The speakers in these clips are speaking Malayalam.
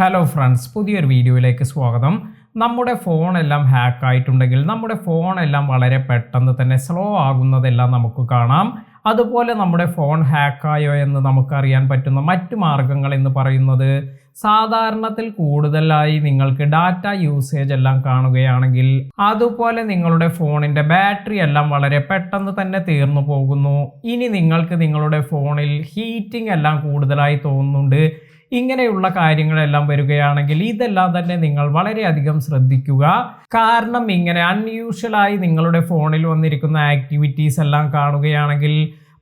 ഹലോ ഫ്രണ്ട്സ് പുതിയൊരു വീഡിയോയിലേക്ക് സ്വാഗതം. നമ്മുടെ ഫോണെല്ലാം ഹാക്ക് ആയിട്ടുണ്ടെങ്കിൽ നമ്മുടെ ഫോണെല്ലാം വളരെ പെട്ടെന്ന് തന്നെ സ്ലോ ആകുന്നതെല്ലാം നമുക്ക് കാണാം. അതുപോലെ നമ്മുടെ ഫോൺ ഹാക്കായോ എന്ന് നമുക്കറിയാൻ പറ്റുന്ന മറ്റു മാർഗങ്ങൾ എന്ന് പറയുന്നത് സാധാരണത്തിൽ കൂടുതലായി നിങ്ങൾക്ക് ഡാറ്റ യൂസേജ് എല്ലാം കാണുകയാണെങ്കിൽ അതുപോലെ നിങ്ങളുടെ ഫോണിന്റെ ബാറ്ററി എല്ലാം വളരെ പെട്ടെന്ന് തന്നെ തീർന്നു പോകുന്നു. ഇനി നിങ്ങൾക്ക് നിങ്ങളുടെ ഫോണിൽ ഹീറ്റിംഗ് എല്ലാം കൂടുതലായി തോന്നുന്നുണ്ട്. ഇങ്ങനെയുള്ള കാര്യങ്ങളെല്ലാം വരികയാണെങ്കിൽ ഇതെല്ലാം തന്നെ നിങ്ങൾ വളരെയധികം ശ്രദ്ധിക്കുക. കാരണം ഇങ്ങനെ അൺയൂഷ്വലായി നിങ്ങളുടെ ഫോണിൽ വന്നിരിക്കുന്ന ആക്ടിവിറ്റീസ് എല്ലാം കാണുകയാണെങ്കിൽ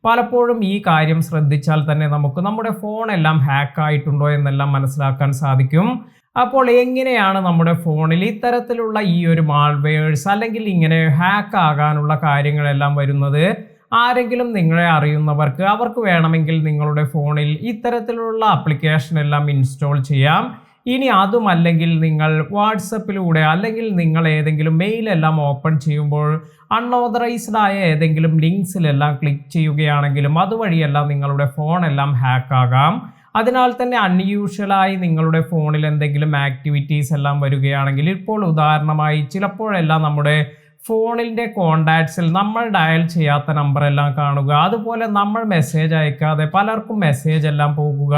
പലപ്പോഴും ഈ കാര്യം ശ്രദ്ധിച്ചാൽ തന്നെ നമുക്ക് നമ്മുടെ ഫോണെല്ലാം ഹാക്കായിട്ടുണ്ടോ എന്നെല്ലാം മനസ്സിലാക്കാൻ സാധിക്കും. അപ്പോൾ എങ്ങനെയാണ് നമ്മുടെ ഫോണിൽ ഇത്തരത്തിലുള്ള ഈ ഒരു മാൾവെയേഴ്സ് അല്ലെങ്കിൽ ഇങ്ങനെ ഹാക്ക് ആകാനുള്ള കാര്യങ്ങളെല്ലാം വരുന്നത്? ആരെങ്കിലും നിങ്ങളെ അറിയുന്നവർക്ക് അവർക്ക് വേണമെങ്കിൽ നിങ്ങളുടെ ഫോണിൽ ഇത്തരത്തിലുള്ള ആപ്ലിക്കേഷൻ എല്ലാം ഇൻസ്റ്റാൾ ചെയ്യാം. ഇനി അതുമല്ലെങ്കിൽ നിങ്ങൾ വാട്സപ്പിലൂടെ അല്ലെങ്കിൽ നിങ്ങൾ ഏതെങ്കിലും മെയിലെല്ലാം ഓപ്പൺ ചെയ്യുമ്പോൾ അൺഓതറൈസ്ഡ് ആയ ഏതെങ്കിലും ലിങ്ക്സിലെല്ലാം ക്ലിക്ക് ചെയ്യുകയാണെങ്കിലും അതുവഴിയെല്ലാം നിങ്ങളുടെ ഫോണെല്ലാം ഹാക്കാകാം അതിനാൽ തന്നെ അൺയൂഷ്വലായി നിങ്ങളുടെ ഫോണിൽ എന്തെങ്കിലും ആക്ടിവിറ്റീസ് എല്ലാം വരികയാണെങ്കിൽ ഇപ്പോൾ ഉദാഹരണമായി ചിലപ്പോഴെല്ലാം നമ്മുടെ ഫോണിന്റെ കോണ്ടാക്ട്സിൽ നമ്മൾ ഡയൽ ചെയ്യാത്ത നമ്പർ എല്ലാം കാണുക. അതുപോലെ നമ്മൾ മെസ്സേജ് അയക്കാതെ പലർക്കും മെസ്സേജ് എല്ലാം പോകുക.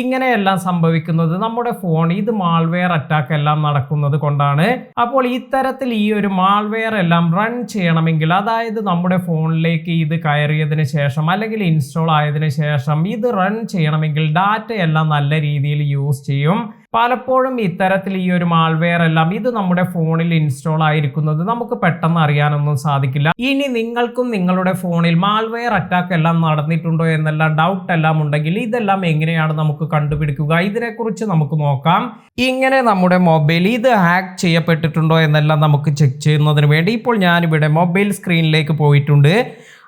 ഇങ്ങനെയെല്ലാം സംഭവിക്കുന്നത് നമ്മുടെ ഫോൺ ഇത് മാൾവെയർ അറ്റാക്ക് എല്ലാം നടക്കുന്നത് കൊണ്ടാണ്. അപ്പോൾ ഇത്തരത്തിൽ ഈ ഒരു മാൾവെയർ എല്ലാം റൺ ചെയ്യണമെങ്കിൽ അതായത് നമ്മുടെ ഫോണിലേക്ക് ഇത് കയറിയതിന് ശേഷം അല്ലെങ്കിൽ ഇൻസ്റ്റാൾ ആയതിനു ശേഷം ഇത് റൺ ചെയ്യണമെങ്കിൽ ഡാറ്റ എല്ലാം നല്ല രീതിയിൽ യൂസ് ചെയ്യും. പലപ്പോഴും ഇത്തരത്തിൽ ഈ ഒരു മാൾവെയർ എല്ലാം ഇത് നമ്മുടെ ഫോണിൽ ഇൻസ്റ്റാൾ ആയിരിക്കുന്നത് നമുക്ക് പെട്ടെന്ന് അറിയാനൊന്നും സാധിക്കില്ല. ഇനി നിങ്ങൾക്കും നിങ്ങളുടെ ഫോണിൽ മാൾവെയർ അറ്റാക്ക് എല്ലാം നടന്നിട്ടുണ്ടോ എന്നെല്ലാം ഡൗട്ട് എല്ലാം ഉണ്ടെങ്കിൽ ഇതെല്ലാം എങ്ങനെയാണ് നമുക്ക് കണ്ടുപിടിക്കുക? ഇതിനെക്കുറിച്ച് നമുക്ക് നോക്കാം. ഇങ്ങനെ നമ്മുടെ മൊബൈൽ ഇത് ഹാക്ക് ചെയ്യപ്പെട്ടിട്ടുണ്ടോ എന്നെല്ലാം നമുക്ക് ചെക്ക് ചെയ്യുന്നതിന് വേണ്ടി ഇപ്പോൾ ഞാനിവിടെ മൊബൈൽ സ്ക്രീനിലേക്ക് പോയിട്ടുണ്ട്.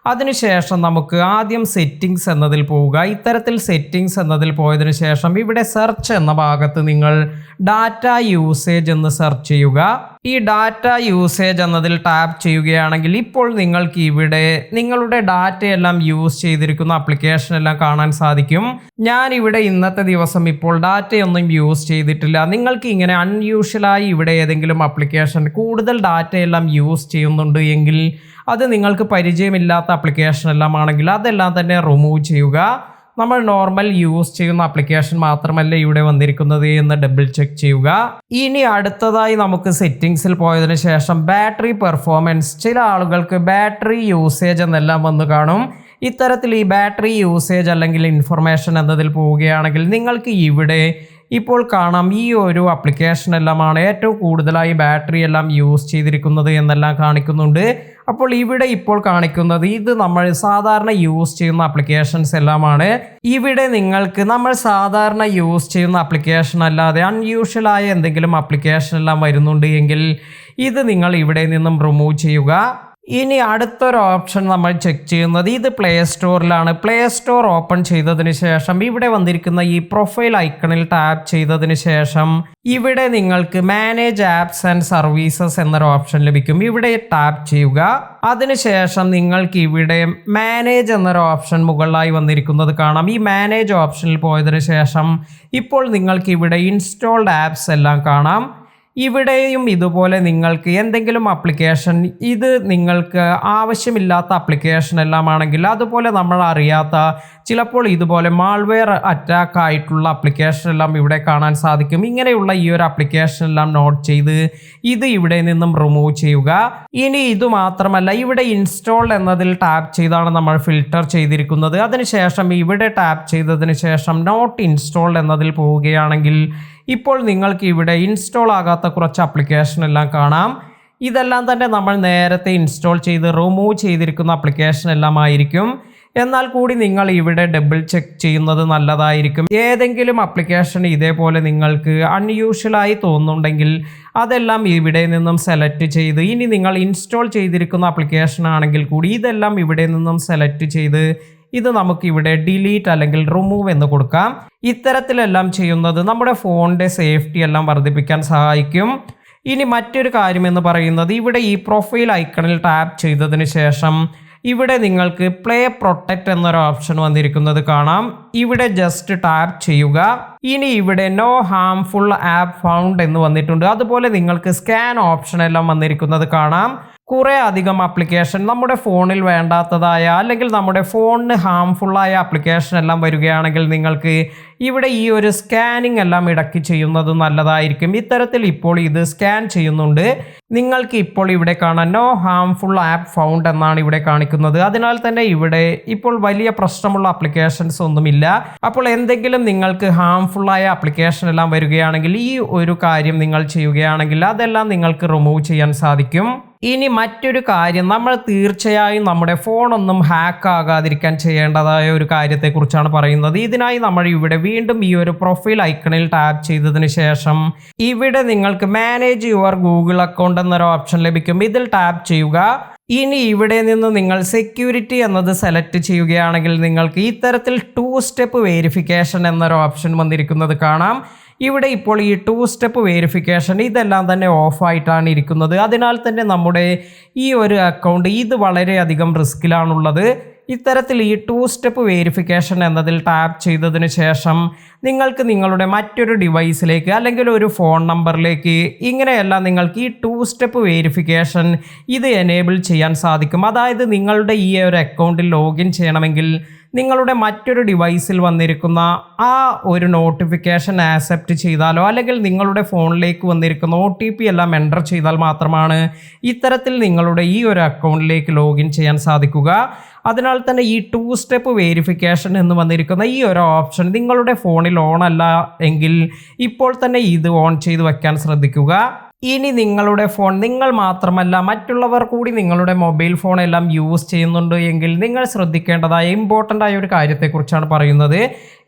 അതിനുശേഷം നമുക്ക് ആദ്യം സെറ്റിങ്സ് എന്നതിൽ പോവുക. ഇത്തരത്തിൽ സെറ്റിങ്സ് എന്നതിൽ പോയതിനു ശേഷം ഇവിടെ സെർച്ച് എന്ന ഭാഗത്ത് നിങ്ങൾ ഡാറ്റ യൂസേജ് എന്ന് സെർച്ച് ചെയ്യുക. ഈ ഡാറ്റ യൂസേജ് എന്നതിൽ ടാപ്പ് ചെയ്യുകയാണെങ്കിൽ ഇപ്പോൾ നിങ്ങൾക്ക് ഇവിടെ നിങ്ങളുടെ ഡാറ്റയെല്ലാം യൂസ് ചെയ്തിരിക്കുന്ന ആപ്ലിക്കേഷൻ എല്ലാം കാണാൻ സാധിക്കും. ഞാൻ ഇവിടെ ഇന്നത്തെ ദിവസം ഇപ്പോൾ ഡാറ്റയൊന്നും യൂസ് ചെയ്തിട്ടില്ല. നിങ്ങൾക്ക് ഇങ്ങനെ അൺയൂഷ്വലായി ഇവിടെ ഏതെങ്കിലും ആപ്ലിക്കേഷൻ കൂടുതൽ ഡാറ്റയെല്ലാം യൂസ് ചെയ്യുന്നുണ്ട് എങ്കിൽ അത് നിങ്ങൾക്ക് പരിചയമില്ലാത്ത ആപ്ലിക്കേഷൻ എല്ലാം ആണെങ്കിൽ അതെല്ലാം തന്നെ റിമൂവ് ചെയ്യുക. നമ്മൾ നോർമൽ യൂസ് ചെയ്യുന്ന ആപ്ലിക്കേഷൻ മാത്രമല്ല ഇവിടെ വന്നിരിക്കുന്നത് എന്ന് ഡബിൾ ചെക്ക് ചെയ്യുക. ഇനി അടുത്തതായി നമുക്ക് സെറ്റിങ്സിൽ പോയതിനു ശേഷം ബാറ്ററി പെർഫോമൻസ് ചില ആളുകൾക്ക് ബാറ്ററി യൂസേജ് എന്നെല്ലാം വന്നു കാണും. ഇത്തരത്തിൽ ഈ ബാറ്ററി യൂസേജ് അല്ലെങ്കിൽ ഇൻഫർമേഷൻ എന്നതിൽ പോവുകയാണെങ്കിൽ നിങ്ങൾക്ക് ഇവിടെ ഇപ്പോൾ കാണാം ഈ ഒരു ആപ്ലിക്കേഷൻ എല്ലാമാണ് ഏറ്റവും കൂടുതലായി ബാറ്ററി എല്ലാം യൂസ് ചെയ്തിരിക്കുന്നത് എന്നെല്ലാം കാണിക്കുന്നുണ്ട്. അപ്പോൾ ഇവിടെ ഇപ്പോൾ കാണിക്കുന്നത് ഇത് നമ്മൾ സാധാരണ യൂസ് ചെയ്യുന്ന ആപ്ലിക്കേഷൻസ് എല്ലാമാണ്. ഇവിടെ നിങ്ങൾക്ക് നമ്മൾ സാധാരണ യൂസ് ചെയ്യുന്ന ആപ്ലിക്കേഷൻ അല്ലാതെ അൺയൂഷ്വലായ എന്തെങ്കിലും ആപ്ലിക്കേഷൻ എല്ലാം വരുന്നുണ്ട് എങ്കിൽ ഇത് നിങ്ങൾ ഇവിടെ നിന്നും റിമൂവ് ചെയ്യുക. ഇനി അടുത്തൊരു ഓപ്ഷൻ നമ്മൾ ചെക്ക് ചെയ്യുന്നത് ഇത് പ്ലേ സ്റ്റോറിലാണ് പ്ലേ സ്റ്റോർ ഓപ്പൺ ചെയ്തതിന് ശേഷം ഇവിടെ വന്നിരിക്കുന്ന ഈ പ്രൊഫൈൽ ഐക്കണിൽ ടാപ്പ് ചെയ്തതിന് ശേഷം ഇവിടെ നിങ്ങൾക്ക് മാനേജ് ആപ്സ് ആൻഡ് സർവീസസ് എന്നൊരു ഓപ്ഷൻ ലഭിക്കും. ഇവിടെ ടാപ്പ് ചെയ്യുക. അതിനുശേഷം നിങ്ങൾക്ക് ഇവിടെ മാനേജ് എന്നൊരു ഓപ്ഷൻ മുകളിലായി വന്നിരിക്കുന്നത് കാണാം. ഈ മാനേജ് ഓപ്ഷനിൽ പോയതിനു ശേഷം ഇപ്പോൾ നിങ്ങൾക്ക് ഇവിടെ ഇൻസ്റ്റാൾഡ് ആപ്സ് എല്ലാം കാണാം. ഇവിടെയും ഇതുപോലെ നിങ്ങൾക്ക് എന്തെങ്കിലും അപ്ലിക്കേഷൻ ഇത് നിങ്ങൾക്ക് ആവശ്യമില്ലാത്ത അപ്ലിക്കേഷൻ എല്ലാം ആണെങ്കിൽ അതുപോലെ നമ്മൾ അറിയാത്ത ചിലപ്പോൾ ഇതുപോലെ മാൾവെയർ അറ്റാക്ക് ആയിട്ടുള്ള അപ്ലിക്കേഷൻ എല്ലാം ഇവിടെ കാണാൻ സാധിക്കും. ഇങ്ങനെയുള്ള ഈ ഒരു അപ്ലിക്കേഷൻ എല്ലാം നോട്ട് ചെയ്ത് ഇത് ഇവിടെ നിന്നും റിമൂവ് ചെയ്യുക. ഇനി ഇത് മാത്രമല്ല ഇവിടെ ഇൻസ്റ്റാൾ എന്നതിൽ ടാപ്പ് ചെയ്താണ് നമ്മൾ ഫിൽട്ടർ ചെയ്തിരിക്കുന്നത്. അതിനുശേഷം ഇവിടെ ടാപ്പ് ചെയ്തതിന് ശേഷം നോട്ട് ഇൻസ്റ്റാൾ എന്നതിൽ പോവുകയാണെങ്കിൽ ഇപ്പോൾ നിങ്ങൾക്ക് ഇവിടെ ഇൻസ്റ്റാൾ ആകാത്ത കുറച്ച് ആപ്ലിക്കേഷൻ എല്ലാം കാണാം. ഇതെല്ലാം തന്നെ നമ്മൾ നേരത്തെ ഇൻസ്റ്റാൾ ചെയ്ത് റിമൂവ് ചെയ്തിരിക്കുന്ന ആപ്ലിക്കേഷൻ എല്ലാം ആയിരിക്കും. എന്നാൽ കൂടി നിങ്ങൾ ഇവിടെ ഡബിൾ ചെക്ക് ചെയ്യുന്നത് നല്ലതായിരിക്കും. ഏതെങ്കിലും ആപ്ലിക്കേഷൻ ഇതേപോലെ നിങ്ങൾക്ക് അൺയൂഷ്വലായി തോന്നുന്നുണ്ടെങ്കിൽ അതെല്ലാം ഇവിടെ നിന്നും സെലക്ട് ചെയ്ത് ഇനി നിങ്ങൾ ഇൻസ്റ്റാൾ ചെയ്തിരിക്കുന്ന ആപ്ലിക്കേഷൻ ആണെങ്കിൽ കൂടി ഇതെല്ലാം ഇവിടെ നിന്നും സെലക്ട് ചെയ്ത് ഇത് നമുക്ക് ഇവിടെ ഡിലീറ്റ് അല്ലെങ്കിൽ റിമൂവ് എന്ന് കൊടുക്കാം. ഇത്തരത്തിലെല്ലാം ചെയ്യുന്നത് നമ്മുടെ ഫോണിന്റെ സേഫ്റ്റി എല്ലാം വർദ്ധിപ്പിക്കാൻ സഹായിക്കും. ഇനി മറ്റൊരു കാര്യം എന്ന് പറയുന്നത് ഇവിടെ ഈ പ്രൊഫൈൽ ഐക്കണിൽ ടാപ്പ് ചെയ്തതിന് ശേഷം ഇവിടെ നിങ്ങൾക്ക് പ്ലേ പ്രൊട്ടക്റ്റ് എന്നൊരു ഓപ്ഷൻ വന്നിരിക്കുന്നത് കാണാം. ഇവിടെ ജസ്റ്റ് ടാപ്പ് ചെയ്യുക. ഇനി ഇവിടെ നോ ഹാംഫുൾ ആപ്പ് ഫൗണ്ട് എന്ന് വന്നിട്ടുണ്ട്. അതുപോലെ നിങ്ങൾക്ക് സ്കാൻ ഓപ്ഷൻ എല്ലാം വന്നിരിക്കുന്നത് കാണാം. കുറേ അധികം ആപ്ലിക്കേഷൻ നമ്മുടെ ഫോണിൽ വേണ്ടാത്തതായ അല്ലെങ്കിൽ നമ്മുടെ ഫോണിന് ഹാംഫുള്ളായ ആപ്ലിക്കേഷൻ എല്ലാം വരികയാണെങ്കിൽ നിങ്ങൾക്ക് ഇവിടെ ഈ ഒരു സ്കാനിങ് എല്ലാം ഇടയ്ക്ക് ചെയ്യുന്നത് നല്ലതായിരിക്കും. ഇത്തരത്തിൽ ഇപ്പോൾ ഇത് സ്കാൻ ചെയ്യുന്നുണ്ട്. നിങ്ങൾക്ക് ഇപ്പോൾ ഇവിടെ കാണാൻ നോ ഹാംഫുൾ ആപ്പ് ഫൗണ്ട് എന്നാണ് ഇവിടെ കാണിക്കുന്നത്. അതിനാൽ തന്നെ ഇവിടെ ഇപ്പോൾ വലിയ പ്രശ്നമുള്ള ആപ്ലിക്കേഷൻസ് ഒന്നുമില്ല. അപ്പോൾ എന്തെങ്കിലും നിങ്ങൾക്ക് ഹാംഫുള്ളായ ആപ്ലിക്കേഷൻ എല്ലാം വരികയാണെങ്കിൽ ഈ ഒരു കാര്യം നിങ്ങൾ ചെയ്യുകയാണെങ്കിൽ അതെല്ലാം നിങ്ങൾക്ക് റിമൂവ് ചെയ്യാൻ സാധിക്കും. ഇനി മറ്റൊരു കാര്യം. നമ്മൾ തീർച്ചയായും നമ്മുടെ ഫോണൊന്നും ഹാക്ക് ആകാതിരിക്കാൻ ചെയ്യേണ്ടതായ ഒരു കാര്യത്തെക്കുറിച്ചാണ് പറയുന്നത്. ഇതിനായി നമ്മൾ ഇവിടെ വീണ്ടും ഈ ഒരു പ്രൊഫൈൽ ഐക്കണിൽ ടാപ്പ് ചെയ്തതിന് ശേഷം ഇവിടെ നിങ്ങൾക്ക് മാനേജ് യുവർ ഗൂഗിൾ അക്കൗണ്ട് എന്നൊരു ഓപ്ഷൻ ലഭിക്കും. ഇതിൽ ടാപ്പ് ചെയ്യുക. ഇനി ഇവിടെ നിന്ന് നിങ്ങൾ സെക്യൂരിറ്റി എന്നത് സെലക്ട് ചെയ്യുകയാണെങ്കിൽ നിങ്ങൾക്ക് ഇത്തരത്തിൽ ടു സ്റ്റെപ്പ് വേരിഫിക്കേഷൻ എന്നൊരു ഓപ്ഷൻ വന്നിരിക്കുന്നത് കാണാം. ഇവിടെ ഇപ്പോൾ ഈ ടു സ്റ്റെപ്പ് വേരിഫിക്കേഷൻ ഇതെല്ലാം തന്നെ ഓഫായിട്ടാണ് ഇരിക്കുന്നത്. അതിനാൽ തന്നെ നമ്മുടെ ഈ ഒരു അക്കൗണ്ട് ഇത് വളരെയധികം റിസ്കിലാണുള്ളത് ഇത്തരത്തിൽ ഈ ടു സ്റ്റെപ്പ് വേരിഫിക്കേഷൻ എന്നതിൽ ടാപ്പ് ചെയ്തതിന് ശേഷം നിങ്ങൾക്ക് നിങ്ങളുടെ മറ്റൊരു ഡിവൈസിലേക്ക് അല്ലെങ്കിൽ ഒരു ഫോൺ നമ്പറിലേക്ക് ഇങ്ങനെയെല്ലാം നിങ്ങൾക്ക് ഈ ടു സ്റ്റെപ്പ് വേരിഫിക്കേഷൻ ഇത് എനേബിൾ ചെയ്യാൻ സാധിക്കും. അതായത് നിങ്ങളുടെ ഈ ഒരു അക്കൗണ്ടിൽ ലോഗിൻ ചെയ്യണമെങ്കിൽ നിങ്ങളുടെ മറ്റൊരു ഡിവൈസിൽ വന്നിരിക്കുന്ന ആ ഒരു നോട്ടിഫിക്കേഷൻ ആക്സെപ്റ്റ് ചെയ്താലോ അല്ലെങ്കിൽ നിങ്ങളുടെ ഫോണിലേക്ക് വന്നിരിക്കുന്ന ഒ ടി പി എല്ലാം എന്റർ ചെയ്താൽ മാത്രമാണ് ഇത്തരത്തിൽ നിങ്ങളുടെ ഈ ഒരു അക്കൗണ്ടിലേക്ക് ലോഗിൻ ചെയ്യാൻ സാധിക്കുക. അതിനാൽ തന്നെ ഈ ടു സ്റ്റെപ്പ് വേരിഫിക്കേഷൻ എന്ന് വന്നിരിക്കുന്ന ഈ ഒരു ഓപ്ഷൻ നിങ്ങളുടെ ഫോണിൽ ഓൺ അല്ല എങ്കിൽ ഇപ്പോൾ തന്നെ ഇത് ഓൺ ചെയ്ത് വയ്ക്കാൻ ശ്രദ്ധിക്കുക. ഇനി നിങ്ങളുടെ ഫോൺ നിങ്ങൾ മാത്രമല്ല മറ്റുള്ളവർ കൂടി നിങ്ങളുടെ മൊബൈൽ ഫോൺ എല്ലാം യൂസ് ചെയ്യുന്നുണ്ട് എങ്കിൽ നിങ്ങൾ ശ്രദ്ധിക്കേണ്ടതായ ഇമ്പോർട്ടന്റ് ആയ ഒരു കാര്യത്തെക്കുറിച്ചാണ് പറയുന്നത്.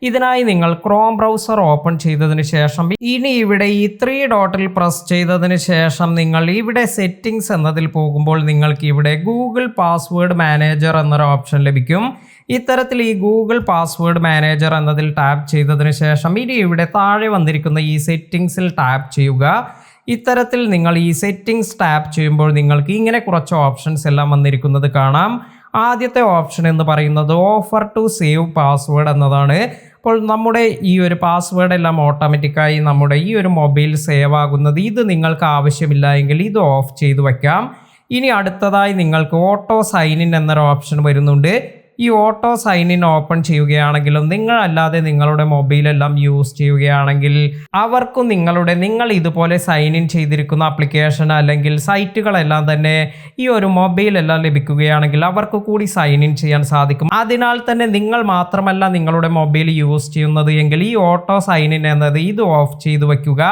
ഇതിനായി നിങ്ങൾ ക്രോം ബ്രൗസർ ഓപ്പൺ ചെയ്തതിന് ശേഷം ഇനി ഇവിടെ ഈ ത്രീ ഡോട്ടിൽ പ്രസ് ചെയ്തതിന് ശേഷം നിങ്ങൾ ഇവിടെ സെറ്റിംഗ്സ് എന്നതിൽ പോകുമ്പോൾ നിങ്ങൾക്ക് ഇവിടെ ഗൂഗിൾ പാസ്വേഡ് മാനേജർ എന്നൊരു ഓപ്ഷൻ ലഭിക്കും. ഇത്തരത്തിൽ ഈ ഗൂഗിൾ പാസ്വേഡ് മാനേജർ എന്നതിൽ ടാപ്പ് ചെയ്തതിന് ശേഷം ഇനി ഇവിടെ താഴെ വന്നിരിക്കുന്ന ഈ സെറ്റിംഗ്സിൽ ടാപ്പ് ചെയ്യുക. ഇത്തരത്തിൽ നിങ്ങൾ ഈ സെറ്റിംഗ്സ് ടാപ്പ് ചെയ്യുമ്പോൾ നിങ്ങൾക്ക് ഇങ്ങനെ കുറച്ച് ഓപ്ഷൻസ് എല്ലാം വന്നിരിക്കുന്നത് കാണാം. ആദ്യത്തെ ഓപ്ഷൻ എന്ന് പറയുന്നത് ഓഫർ ടു സേവ് പാസ്വേഡ് എന്നതാണ്. അപ്പോൾ നമ്മുടെ ഈ ഒരു പാസ്വേഡ് എല്ലാം ഓട്ടോമാറ്റിക്കായി നമ്മുടെ ഈ ഒരു മൊബൈൽ സേവ് ആകുന്നത് ഇത് നിങ്ങൾക്ക് ആവശ്യമില്ല എങ്കിൽ ഇത് ഓഫ് ചെയ്ത് വയ്ക്കാം. ഇനി അടുത്തതായി നിങ്ങൾക്ക് ഓട്ടോ സൈൻ ഇൻ എന്നൊരു ഓപ്ഷൻ വരുന്നുണ്ട്. ഈ ഓട്ടോ സൈൻ ഇൻ ഓപ്പൺ ചെയ്യുകയാണെങ്കിലും നിങ്ങളല്ലാതെ നിങ്ങളുടെ മൊബൈലെല്ലാം യൂസ് ചെയ്യുകയാണെങ്കിൽ അവർക്കും നിങ്ങളുടെ നിങ്ങൾ ഇതുപോലെ സൈൻ ഇൻ ചെയ്തിരിക്കുന്ന ആപ്ലിക്കേഷൻ അല്ലെങ്കിൽ സൈറ്റുകളെല്ലാം തന്നെ ഈ ഒരു മൊബൈലെല്ലാം ലഭിക്കുകയാണെങ്കിൽ അവർക്ക് കൂടി സൈൻ ഇൻ ചെയ്യാൻ സാധിക്കും. അതിനാൽ തന്നെ നിങ്ങൾ മാത്രമല്ല നിങ്ങളുടെ മൊബൈൽ യൂസ് ചെയ്യുന്നത് എങ്കിൽ ഈ ഓട്ടോ സൈൻ ഇൻ എന്നത് ഇത് ഓഫ് ചെയ്തു വയ്ക്കുക.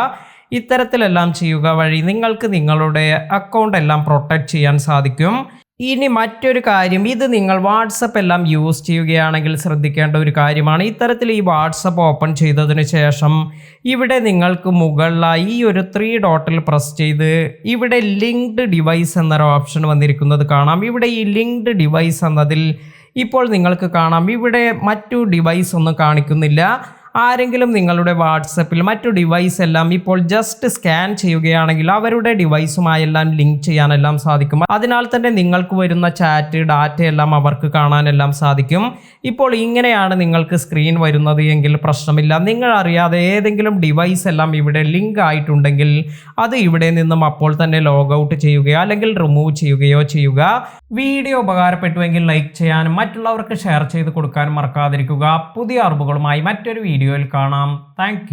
ഇത്തരത്തിലെല്ലാം ചെയ്യുക വഴി നിങ്ങൾക്ക് നിങ്ങളുടെ അക്കൗണ്ട് എല്ലാം പ്രൊട്ടക്റ്റ് ചെയ്യാൻ സാധിക്കും. ഇനി മറ്റൊരു കാര്യം. ഇത് നിങ്ങൾ വാട്സപ്പ് എല്ലാം യൂസ് ചെയ്യുകയാണെങ്കിൽ ശ്രദ്ധിക്കേണ്ട ഒരു കാര്യമാണ്. ഇത്തരത്തിൽ ഈ വാട്സപ്പ് ഓപ്പൺ ചെയ്തതിന് ശേഷം ഇവിടെ നിങ്ങൾക്ക് മുകളിലായി ഈ ഒരു ത്രീ ഡോട്ടിൽ പ്രസ് ചെയ്ത് ഇവിടെ ലിങ്ക്ഡ് ഡിവൈസ് എന്നൊരു ഓപ്ഷൻ വന്നിരിക്കുന്നത് കാണാം. ഇവിടെ ഈ ലിങ്ക്ഡ് ഡിവൈസ് എന്നതിൽ ഇപ്പോൾ നിങ്ങൾക്ക് കാണാം. ഇവിടെ മറ്റു ഡിവൈസ് ഒന്നും കാണിക്കുന്നില്ല. ആരെങ്കിലും നിങ്ങളുടെ വാട്സപ്പിൽ മറ്റു ഡിവൈസ് എല്ലാം ഇപ്പോൾ ജസ്റ്റ് സ്കാൻ ചെയ്യുകയാണെങ്കിൽ അവരുടെ ഡിവൈസുമായെല്ലാം ലിങ്ക് ചെയ്യാനെല്ലാം സാധിക്കും. അതിനാൽ തന്നെ നിങ്ങൾക്ക് വരുന്ന ചാറ്റ് ഡാറ്റ എല്ലാം അവർക്ക് കാണാനെല്ലാം സാധിക്കും. ഇപ്പോൾ ഇങ്ങനെയാണ് നിങ്ങൾക്ക് സ്ക്രീൻ വരുന്നത് എങ്കിൽ പ്രശ്നമില്ല. നിങ്ങൾ അറിയാതെ ഏതെങ്കിലും ഡിവൈസ് എല്ലാം ഇവിടെ ലിങ്ക് ആയിട്ടുണ്ടെങ്കിൽ അത് ഇവിടെ നിന്നും അപ്പോൾ തന്നെ ലോഗ് ഔട്ട് ചെയ്യുകയോ അല്ലെങ്കിൽ റിമൂവ് ചെയ്യുകയോ ചെയ്യുക. വീഡിയോ ഉപകാരപ്പെട്ടുവെങ്കിൽ ലൈക്ക് ചെയ്യാനും മറ്റുള്ളവർക്ക് ഷെയർ ചെയ്ത് കൊടുക്കാനും മറക്കാതിരിക്കുക. പുതിയ അറിവുകളുമായി മറ്റൊരു വീഡിയോയിൽ കാണാം. താങ്ക്